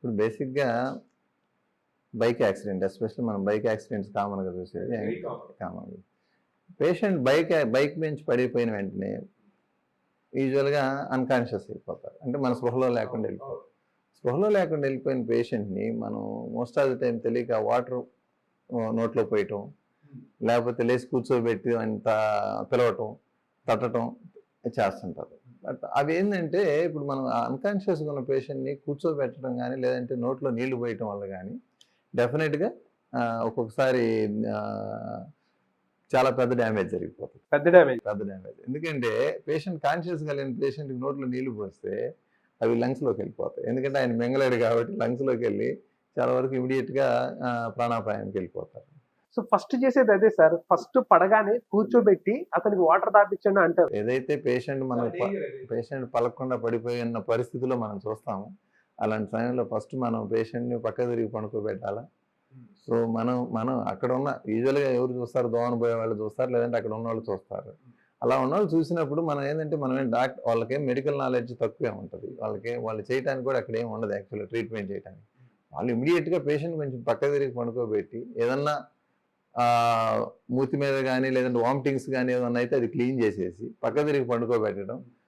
ఇప్పుడు బేసిక్గా bike accident especially మనం బైక్ యాక్సిడెంట్స్ కామన్గా చూసేది కామన్ పేషెంట్ బైక్ బైక్ నుంచి పడిపోయిన వెంటనే యూజువల్గా అన్కాన్షియస్ అయిపోతారు. అంటే మన స్పృహలో లేకుండా వెళ్ళిపోతారు. స్పృహలో లేకుండా వెళ్ళిపోయిన పేషెంట్ని మనం మోస్ట్ ఆఫ్ ది టైం తెలియక వాటర్ నోట్లో పోయటం లేకపోతే లేచి కూర్చోబెట్టి అంత పిలవటం తట్టడం చేస్తుంటారు. బట్ అవి ఏంటంటే ఇప్పుడు మనం అన్కాన్షియస్గా ఉన్న పేషెంట్ని కూర్చోబెట్టడం కానీ లేదంటే నోట్లో నీళ్ళు పోయటం వల్ల కానీ డెఫినెట్గా ఒక్కొక్కసారి చాలా పెద్ద డ్యామేజ్ జరిగిపోతుంది. పెద్ద డ్యామేజ్. పెద్ద డ్యామేజ్. ఎందుకంటే పేషెంట్ కాన్షియస్ కలిగిన పేషెంట్కి నోట్లో నీళ్ళు పోస్తే అవి లంగ్స్లోకి వెళ్ళిపోతాయి. ఎందుకంటే ఆయన మింగలేడు కాబట్టి లంగ్స్లోకి వెళ్ళి చాలా వరకు ఇమీడియట్గా ప్రాణాపాయానికి వెళ్ళిపోతారు. సో ఫస్ట్ చేసేది అదే సార్. ఫస్ట్ పడగానే కూర్చోబెట్టి అతనికి వాటర్ తాపించండి అంటారు. ఏదైతే పేషెంట్ మనం పేషెంట్ పలకకుండా పడిపోయి ఉన్న పరిస్థితిలో మనం చూస్తాము. అలాంటి సమయంలో ఫస్ట్ మనం పేషెంట్ని పక్క తిరిగి పడుకోబెట్టాలా? సో మనం మనం అక్కడ ఉన్న యూజువల్గా ఎవరు చూస్తారు? దోమను పోయే వాళ్ళు చూస్తారు? లేదంటే అక్కడ ఉన్న వాళ్ళు చూస్తారు. అలా ఉన్న వాళ్ళు చూసినప్పుడు మనం ఏంటంటే మనం ఏం డాక్టర్ వాళ్ళకి మెడికల్ నాలెడ్జ్ తక్కువే ఉంటుంది. వాళ్ళకి వాళ్ళు చేయడానికి కూడా అక్కడ ఏం ఉండదు యాక్చువల్గా ట్రీట్మెంట్ చేయడానికి వాళ్ళు ఇమీడియట్గా పేషెంట్ కొంచెం పక్క తిరిగి పడుకోబెట్టి ఏదన్నా మూతి మీద కానీ లేదంటే వామిటింగ్స్ కానీ ఏదన్నా అయితే అది క్లీన్ చేసేసి పక్క తిరిగి పండుకోబెట్టడం.